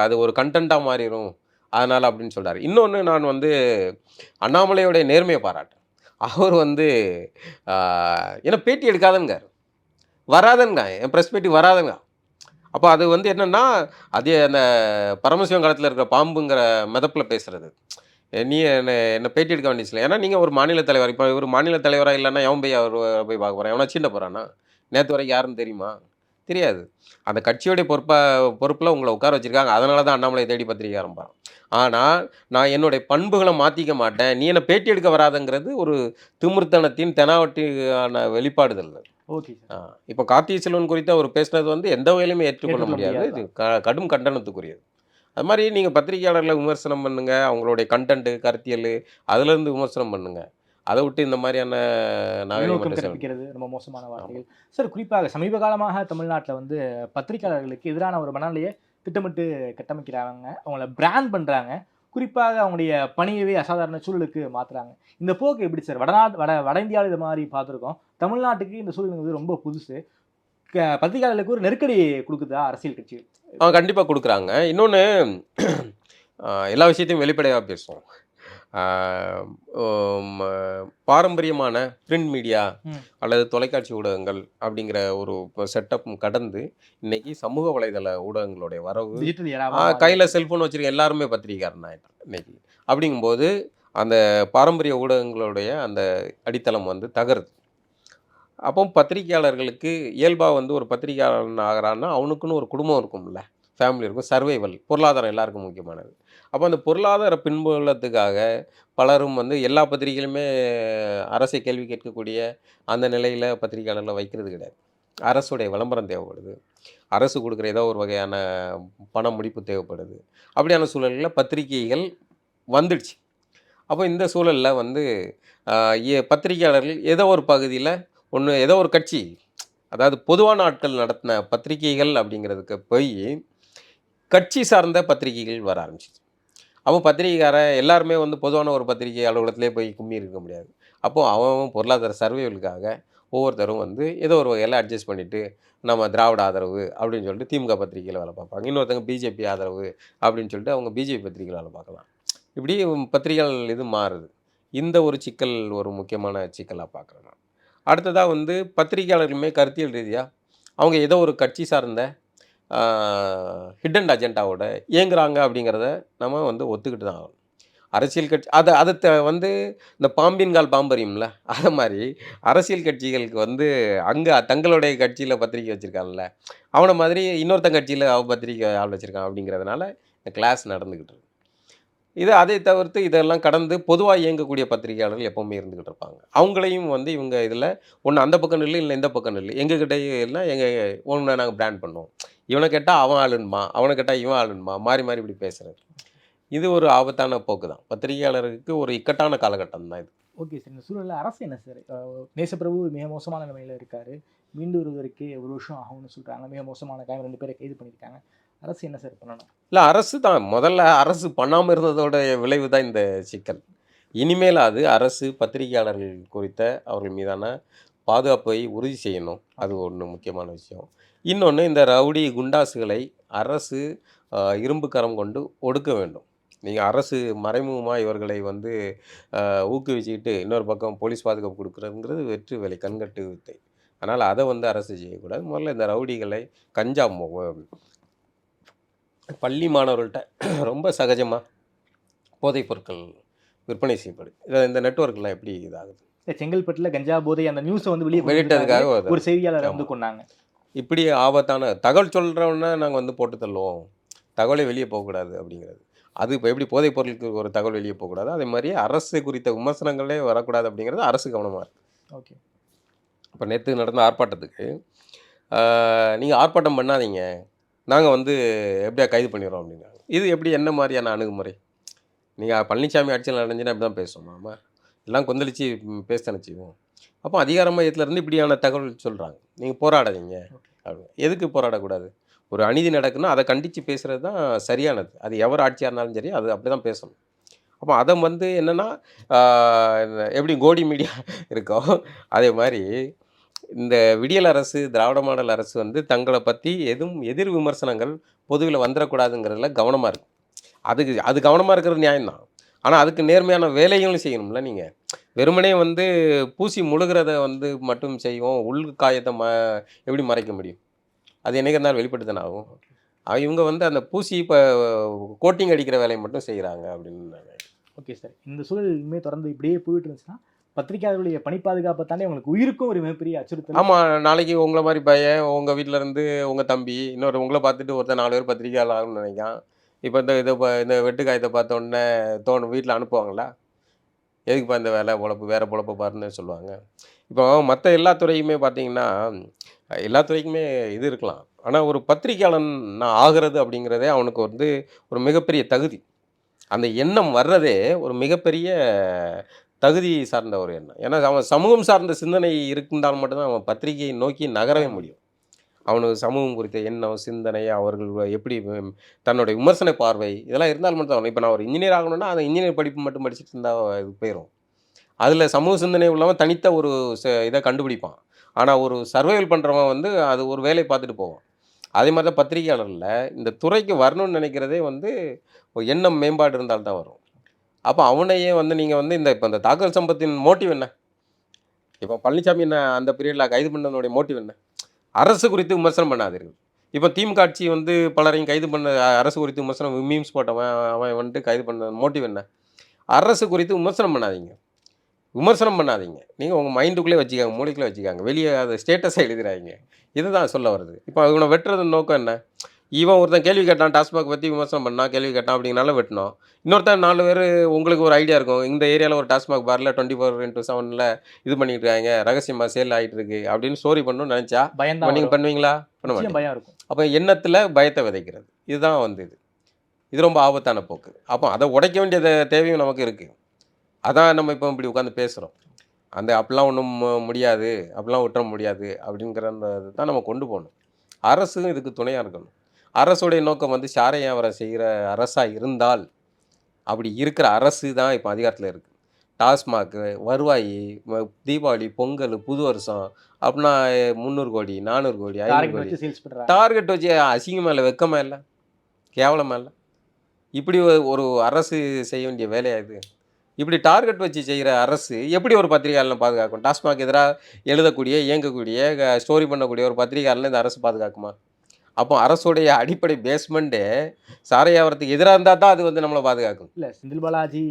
S3: அது ஒரு கண்டென்ட்டாக மாறிடும் அதனால் அப்படின்னு சொல்கிறார் இன்னொன்று நான் வந்து அண்ணாமலையோடைய நேர்மையை பாராட்டேன் அவர் வந்து ஏன்னா பேட்டி எடுக்காதங்க வராதங்க என் ப்ரெஸ் பேட்டி வராதங்க அப்போ அது வந்து என்னென்னா அது அந்த பரமசிவம் காலத்தில் இருக்கிற பாம்புங்கிற மிதப்பில் பேசுகிறது நீ என்ன என்னை பேட்டி எடுக்க வேண்டியது ஏன்னா நீங்கள் ஒரு மாநில தலைவர். இப்போ இவர் மாநில தலைவராக இல்லைன்னா எவன் போய் அவர் போய் பார்க்க போகிறான் எவனா சீண்ட போகிறானா நேற்று வரைக்கும் யாருன்னு தெரியுமா? தெரியாது. அந்த கட்சியோடைய பொறுப்பா பொறுப்பில் உங்களை உட்கார வச்சிருக்காங்க. அதனால தான் அண்ணாமலை தேடி பத்திரிக்கை ஆரம்பிப்பான் ஆனால் நான் என்னுடைய பண்புகளை மாற்றிக்க மாட்டேன். நீ என்ன பேட்டி எடுக்க வராதங்கிறது ஒரு திமிர்த்தனத்தின் தெனாவட்டியான வெளிப்பாடுதல்.
S4: ஓகே
S3: இப்போ கார்த்திகை செல்வன் குறித்து அவர் பேசினது வந்து எந்த வகையிலுமே ஏற்றுக்கொள்ள முடியாது. இது க- கடும் கண்டனத்துக்குரியது. அது மாதிரி நீங்கள் பத்திரிகையாளர்களை விமர்சனம் பண்ணுங்க. அவங்களுடைய கண்டென்ட் கருத்தியல் அதுலேருந்து விமர்சனம் பண்ணுங்க. அதை விட்டு இந்த மாதிரியான நாகரிகம்
S4: கற்பிக்கிறது ரொம்ப மோசமான வார்த்தைகள். சார் குறிப்பாக சமீப காலமாக தமிழ்நாட்டில் வந்து பத்திரிகையாளர்களுக்கு எதிரான ஒரு மனநிலையை திட்டமிட்டு கட்டமைக்கிறாங்க. அவங்கள பிராண்ட் பண்றாங்க. குறிப்பாக அவங்களுடைய பணியவே அசாதாரண சூழலுக்கு மாத்துறாங்க. இந்த போக்கு எப்படி சார்? வடநாடு வட வட இந்தியாவில் இது மாதிரி பார்த்துருக்கோம். தமிழ்நாட்டுக்கு இந்த சூழல் வந்து ரொம்ப புதுசு. பத்திரிகையாளர்களுக்கு ஒரு நெருக்கடி கொடுக்குதா அரசியல் கட்சி
S3: கண்டிப்பாக கொடுக்குறாங்க. இன்னொன்று எல்லா விஷயத்தையும் வெளிப்படையாக பேசுவோம். பாரம்பரியமான பிரிண்ட் மீடியா. அல்லது தொலைக்காட்சி ஊடகங்கள் அப்படிங்கிற ஒரு செட்டப் கடந்து இன்னைக்கு சமூக வலைதள ஊடகங்களுடைய வரவு கையில் செல்ஃபோன் வச்சிருக்க எல்லாருமே பத்திரிகைக்காரன் ஆயிட்டான் இன்னைக்கு. அப்படிங்கும்போது அந்த பாரம்பரிய ஊடகங்களுடைய அந்த அடித்தளம் வந்து தகருது. அப்போ பத்திரிகையாளர்களுக்கு இயல்பாக வந்து ஒரு பத்திரிகையாளன் ஆகிறான்னா அவனுக்குன்னு ஒரு குடும்பம் இருக்கும்ல. ஃபேமிலி இருக்கும். சர்வைவல் பொருளாதாரம் எல்லாருக்கும் முக்கியமானது. அப்போ அந்த பொருளாதார பின்புலத்துக்காக பலரும் வந்து எல்லா பத்திரிகைகளுமே அரசை கேள்வி கேட்கக்கூடிய அந்த நிலையில் பத்திரிகையாளர்களை வைக்கிறது கிடையாது. அரசுடைய விளம்பரம் தேவைப்படுது. அரசு கொடுக்குற ஏதோ ஒரு வகையான பண முடிப்பு தேவைப்படுது. அப்படியான சூழலில் பத்திரிகைகள் வந்துடுச்சு. அப்போ இந்த சூழலில் வந்து ஏ- பத்திரிகையாளர்கள் ஏதோ ஒரு பகுதியில் ஒன்று ஏதோ ஒரு கட்சி அதாவது பொதுவான ஆட்கள் நடத்தின பத்திரிகைகள் அப்படிங்கிறதுக்கு போய் கட்சி சார்ந்த பத்திரிகைகள் வர ஆரம்பிச்சிச்சு அப்போ பத்திரிகைக்காரன் எல்லாருமே வந்து பொதுவான ஒரு பத்திரிகை அலுவலகத்திலே போய் கும்மி இருக்க முடியாது. அப்போது அவன் பொருளாதார சர்வைவலுக்காக ஒவ்வொருத்தரும் வந்து ஏதோ ஒரு வகையில் அட்ஜஸ்ட் பண்ணிவிட்டு நம்ம திராவிட ஆதரவு அப்படின்னு சொல்லிட்டு திமுக பத்திரிகையில் வேலை பார்ப்பாங்க. இன்னொருத்தங்க பிஜேபி ஆதரவு அப்படின்னு சொல்லிட்டு அவங்க பிஜேபி பத்திரிகையில் வேலை பார்க்கலாம். இப்படி பத்திரிகைகள் இது மாறுது. இந்த ஒரு சிக்கல் ஒரு முக்கியமான சிக்கலாக பார்க்குறேன் நான் அடுத்ததாக வந்து பத்திரிகையாளர்களுமே கருத்தியல் ரீதியாக அவங்க ஏதோ ஒரு கட்சி சார்ந்த ஹிடன் அஜெண்டாவோட இயங்குறாங்க அப்படிங்கிறத நம்ம வந்து ஒத்துக்கிட்டு தான் ஆகணும். அரசியல் கட்சி அதை அதை த- வந்து இந்த பாம்பின் கால் பாம்பரியும்ல அதை மாதிரி அரசியல் கட்சிகளுக்கு வந்து அங்கே தங்களுடைய கட்சியில் பத்திரிக்கை வச்சுருக்காங்கல்ல அவனை மாதிரி இன்னொருத்தன் கட்சியில் அவ பத்திரிக்கை ஆள் வச்சுருக்கான் அப்படிங்கிறதுனால இந்த கிளாஸ் நடந்துக்கிட்டு இருக்கு. இது அதை தவிர்த்து இதெல்லாம் கடந்து பொதுவாக இயங்கக்கூடிய பத்திரிகையாளர்கள் எப்போவுமே இருந்துக்கிட்டு இருப்பாங்க. அவங்களையும் வந்து இவங்க இதில் ஒன்று அந்த பக்கம் இல்லை இல்லை இந்த பக்கம் இல்லை எங்ககிட்ட எல்லாம் எங்கள் ஒன்று நாங்கள் பிராண்ட் பண்ணுவோம். இவனை கேட்டால் அவன் ஆளுன்மா அவனை கேட்டால் இவன் ஆளுன்மா மாறி மாறி இப்படி பேசுகிறது இது ஒரு ஆபத்தான போக்கு தான். பத்திரிகையாளருக்கு ஒரு இக்கட்டான காலகட்டம் தான் இது.
S4: ஓகே சார் இந்த சூழலில் அரசு என்ன சார்? நேசப்பிரபு மிக மோசமான நிலைமையில் இருக்காரு. மீண்டு வருவதற்கு ஒரு வருஷம் ஆகும்னு சொல்கிறாங்க மிக மோசமான காயம் ரெண்டு பேரை கைது பண்ணியிருக்காங்க. அரசு என்ன சார் பண்ணணும்?
S3: இல்லை அரசு தான். முதல்ல அரசு பண்ணாமல் இருந்ததோட விளைவு தான் இந்த சிக்கல். இனிமேல் அது அரசு பத்திரிகையாளர்கள் குறித்த அவர்கள் மீதான பாதுகாப்பை உறுதி செய்யணும். அது ஒன்று முக்கியமான விஷயம். இன்னொன்று இந்த ரவுடி குண்டாசுகளை அரசு இரும்பு கரம் கொண்டு ஒடுக்க வேண்டும். நீங்கள் அரசு மறைமுகமாக இவர்களை வந்து ஊக்குவிச்சுக்கிட்டு இன்னொரு பக்கம் போலீஸ் பாதுகாப்பு கொடுக்குறதுங்கிறது வெற்றி வேலை கண்கட்டு வித்தை. அதனால் அதை வந்து அரசு செய்யக்கூடாது. முதல்ல இந்த ரவுடிகளை கஞ்சா பள்ளி மாணவர்கள்ட்ட ரொம்ப சகஜமாக போதைப் பொருட்கள் விற்பனை செய்யப்படுது இதை இந்த நெட்வொர்க்லாம் எப்படி இதாகுது?
S4: செங்கல்பட்டுல கஞ்சா போதை அந்த நியூஸை வந்து வெளியே
S3: வெளியிட்டதுக்காக
S4: ஒரு செய்தியாளரை வந்து. கொண்டாங்க
S3: இப்படி ஆபத்தான தகவல் சொல்கிறவன நாங்கள் வந்து போட்டு தள்ளுவோம். தகவலே வெளியே போகக்கூடாது அப்படிங்கிறது. அது இப்போ எப்படி போதைப் பொருளுக்கு ஒரு தகவல் வெளியே போகக்கூடாது அதே மாதிரி அரசு குறித்த விமர்சனங்களே வரக்கூடாது அப்படிங்கிறது அரசு கவனமாக இருக்குது
S4: ஓகே.
S3: இப்போ நேற்று நடந்த ஆர்ப்பாட்டத்துக்கு நீங்கள் ஆர்ப்பாட்டம் பண்ணாதீங்க. நாங்கள் வந்து எப்படியா கைது பண்ணிடுறோம் அப்படிங்கிறாங்க. இது எப்படி என்ன மாதிரியான அணுகுமுறை? நீங்கள் பழனிசாமி ஆட்சியில் நடந்துச்சுன்னா இப்படி தான் பேசணும் ஆமாம் எல்லாம் கொந்தளிச்சு பேச நினச்சிக்குவோம் அப்போ அதிகார மையத்திலேருந்து இப்படியான தகவல் சொல்கிறாங்க நீங்கள் போராடாதீங்க. அப்படின்னு. எதுக்கு போராடக்கூடாது? ஒரு அநீதி நடக்குன்னா அதை கண்டித்து பேசுகிறது தான் சரியானது. அது எவர் ஆட்சியாக இருந்தாலும் சரி அது அப்படி தான் பேசணும். அப்போ அதை வந்து என்னென்னா எப்படி கோடி மீடியா இருக்கோ அதே மாதிரி இந்த விடியல் அரசு திராவிட மாடல் அரசு வந்து தங்களை பற்றி எதுவும் எதிர் விமர்சனங்கள் பொதுவில் வந்துடக்கூடாதுங்கிறதுல கவனமாக இருக்கும் அதுக்கு அது கவனமாக இருக்கிறது நியாயம்தான். ஆனால் அதுக்கு நேர்மையான வேலைகளும் செய்யணும்ல நீங்கள் வெறுமனே வந்து பூசி முழுகிறத வந்து மட்டும் செய்வோம். உள் காயத்தை ம எப்படி மறைக்க முடியும்? அது என்னைக்கு இருந்தாலும் வெளிப்பட்டு தானே ஆகும். இவங்க வந்து அந்த பூசி இப்போ கோட்டிங் அடிக்கிற வேலையை மட்டும் செய்கிறாங்க அப்படின்னு.
S4: Okay sir. இந்த சூழல் இனிமேல் தொடர்ந்து இப்படியே போயிட்டு இருந்துச்சுன்னா பத்திரிகையாளர்களுடைய பணி பாதுகாப்பை தாண்டி அவங்களுக்கு உயிருக்கும் ஒரு மிகப்பெரிய அச்சுறுத்தல்.
S3: ஆமாம் நாளைக்கு உங்களை மாதிரி பையன் உங்கள் வீட்டில் இருந்து உங்கள் தம்பி இன்னொரு உங்களை பார்த்துட்டு ஒருத்தர் நாலு பேர் பத்திரிக்கையாளர் ஆகணும்னு நினைக்கான் இப்போ இந்த இதை இந்த வெட்டுக்காயத்தை பார்த்த உடனே தோணும் வீட்டில் அனுப்புவாங்களா? எதுக்குப்பா இந்த வேலை பொழப்பு வேறு பொழப்பு பாருன்னு சொல்லுவாங்க. இப்போ மற்ற எல்லா துறையுமே பார்த்தீங்கன்னா எல்லா துறைக்குமே இது இருக்கலாம். ஆனால் ஒரு பத்திரிக்கையாளன் நான் ஆகிறது அப்படிங்கிறதே அவனுக்கு வந்து ஒரு மிகப்பெரிய தகுதி. அந்த எண்ணம் வர்றதே ஒரு மிகப்பெரிய தகுதி சார்ந்த ஒரு எண்ணம். ஏன்னா அவன் சமூகம் சார்ந்த சிந்தனை இருந்தால் மட்டும்தான் அவன் பத்திரிகையை நோக்கி நகரவே முடியும். அவனுக்கு சமூகம் குறித்த எண்ணம் சிந்தனை அவர்கள் எப்படி தன்னுடைய விமர்சன பார்வை இதெல்லாம் இருந்தால் மட்டும் தான் இப்போ நான் ஒரு இன்ஜினியர் ஆகணும்னா அந்த இன்ஜினியர் படிப்பு மட்டும் படிச்சுட்டு இருந்தால் இது போயிடும் அதில் சமூக சிந்தனை உள்ளவன் தனித்த ஒரு ச- இதை கண்டுபிடிப்பான். ஆனால் ஒரு சர்வைவல் பண்ணுறவன் வந்து அது ஒரு வேலையை பார்த்துட்டு போவான். அதே மாதிரி தான் பத்திரிகையாளரில் இந்த துறைக்கு வரணும்னு நினைக்கிறதே வந்து எண்ணம் மேம்பாடு இருந்தால் தான் வரும். அப்போ அவனையே வந்து நீங்கள் வந்து இந்த இப்போ இந்த தாக்கல் சம்பத்தின் மோட்டிவ் என்ன? இப்போ பழனிசாமி என்ன அந்த பீரியடில் கைது பண்ணதனுடைய மோட்டிவ் என்ன? அரசு குறித்து விமர்சனம் பண்ணாதீர்கள். இப்போ திமுக ஆட்சி வந்து பலரையும் கைது பண்ண அரசு குறித்து விமர்சனம் மீம்ஸ் போட்டவன் அவன் வந்துட்டு கைது பண்ண மோட்டிவ் என்ன? அரசு குறித்து விமர்சனம் பண்ணாதீங்க. விமர்சனம் பண்ணாதீங்க. நீங்கள் உங்கள் மைண்டுக்குள்ளே வச்சுக்காங்க மூளைக்குள்ளே வச்சுக்காங்க. வெளியே அதை ஸ்டேட்டஸை எழுதுறாங்க இதுதான் சொல்ல வருது இப்போ இவனை வெட்டுறது நோக்கம் என்ன? இவன் ஒருத்தன் கேள்வி கேட்டான் டாஸ்மாக் பற்றி விமர்சனம் பண்ணான் கேள்வி கேட்டான் அப்படிங்கனால வெட்டினோம். இன்னொருத்தன் நாலு பேர் உங்களுக்கு ஒரு ஐடியா இருக்கும். இந்த ஏரியாவில் ஒரு டாஸ்மாக் பாரில் டுவெண்ட்டி ஃபோர் இன்ட்டு செவனில் இது பண்ணிட்டு இருக்காங்க ரகசியமாக சேல் ஆகிட்டு இருக்கு அப்படின்னு ஸ்டோரி பண்ணணும்னு நினச்சா
S4: பயம்தான்
S3: நீங்கள். பண்ணுவீங்களா? பண்ண மாட்டீங்க.
S4: பயம் இருக்கும்.
S3: அப்போ எண்ணத்தில் பயத்தை விதைக்கிறது. இதுதான் வந்து இது. இது ரொம்ப ஆபத்தான போக்கு. அப்போ அதை உடைக்க வேண்டிய தேவையும் நமக்கு இருக்குது அதான் நம்ம இப்போ இப்படி உட்காந்து பேசுகிறோம் அந்த அப்படிலாம் ஒன்றும் முடியாது அப்படிலாம் விட்டுற முடியாது அப்படிங்கிற அந்த தான் நம்ம கொண்டு போகணும். அரசும் இதுக்கு துணையாக இருக்கணும். அரசுடைய நோக்கம் வந்து சாரையாவரம் செய்கிற அரசாக இருந்தால் அப்படி இருக்கிற அரசு தான் இப்போ அதிகாரத்தில் இருக்குது டாஸ்மாக்கு வருவாய் தீபாவளி பொங்கல் புது வருஷம் அப்படின்னா முந்நூறு கோடி நானூறு கோடி ஐநூறு
S4: டார்கெட்
S3: கோடி.
S4: வச்சு சேல்ஸ் பண்றாங்க.
S3: டார்கெட் வச்சு அசிங்கமா இல்லை வெக்கமா இல்லை கேவலமா இல்லை. இப்படி ஒரு- ஒரு அரசு செய்ய வேண்டிய வேலையா இது? இப்படி டார்கெட் வச்சு செய்கிற அரசு எப்படி ஒரு பத்திரிகையாளனை பாதுகாக்கும்? டாஸ்மாக் எதிராக எழுதக்கூடிய இயங்கக்கூடிய ஸ்டோரி பண்ணக்கூடிய ஒரு பத்திரிகையாளனை இந்த அரசு பாதுகாக்குமா? அப்போ அரசுடைய அடிப்படை பேஸ்மெண்ட்டே சாரை வியாபாரத்துக்கு எதிராக இருந்தால் தான் அது வந்து நம்மளை பாதுகாக்கும்.
S4: இல்ல செந்தில் பாலாஜி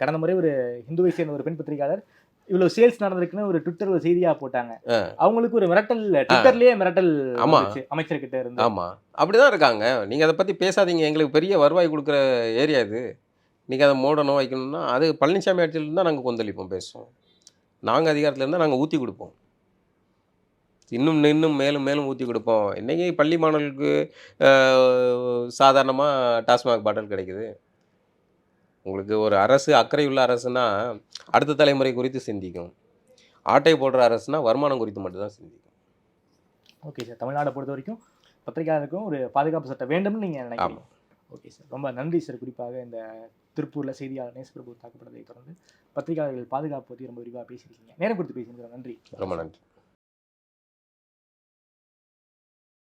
S4: கடந்த முறை ஒரு ஹிந்துவை சேர்ந்த ஒரு பெண் பத்திரிகையாளர் இவ்வளவு சேல்ஸ் நடந்திருக்குன்னு ஒரு ட்விட்டர் ஒரு செய்தியா போட்டாங்க. அவங்களுக்கு ஒரு மிரட்டல் ட்விட்டர்லயே மிரட்டல்
S3: ஆமா.
S4: அமைச்சர்கிட்ட இருந்து.
S3: ஆமாம் அப்படி தான் இருக்காங்க. நீங்கள் அதை பற்றி பேசாதீங்க. எங்களுக்கு பெரிய வருவாய் கொடுக்குற ஏரியா இது. நீங்கள் அதை மூடணும் வைக்கணும்னா அது பழனிசாமி ஆட்சியில் இருந்தால் நாங்கள் கொந்தளிப்போம் பேசுவோம். நாங்கள் அதிகாரத்தில் இருந்தால் நாங்கள் ஊற்றி கொடுப்போம். இன்னும் இன்னும் மேலும் மேலும் ஊற்றி கொடுப்போம். இன்றைக்கி பள்ளி மாணவர்களுக்கு சாதாரணமாக டாஸ்மாக் பாட்டில் கிடைக்குது? உங்களுக்கு ஒரு அரசு அக்கறையுள்ள அரசுனா அடுத்த தலைமுறை குறித்து சிந்திக்கும். ஆட்டை போடுற அரசுனா வருமானம் குறித்து மட்டும்தான் சிந்திக்கும்.
S4: Okay sir. தமிழ்நாடை பொறுத்த வரைக்கும் பத்திரிகையாளருக்கும் ஒரு பாதுகாப்பு சட்டம் வேண்டும்னு நீங்க நினைக்கிறீங்க? Okay sir. ரொம்ப நன்றி சார். குறிப்பாக இந்த திருப்பூர்ல செய்தியாளர் நேசப்பிரபு தாக்கப்பட்டதை தொடர்ந்து பத்திரிகையாளர்கள் பாதுகாப்பு பற்றி ரொம்ப விரிவாக பேசியிருக்கீங்க. நேரம் கொடுத்து பேசியிருக்கிறோம் நன்றி.
S3: ரொம்ப நன்றி.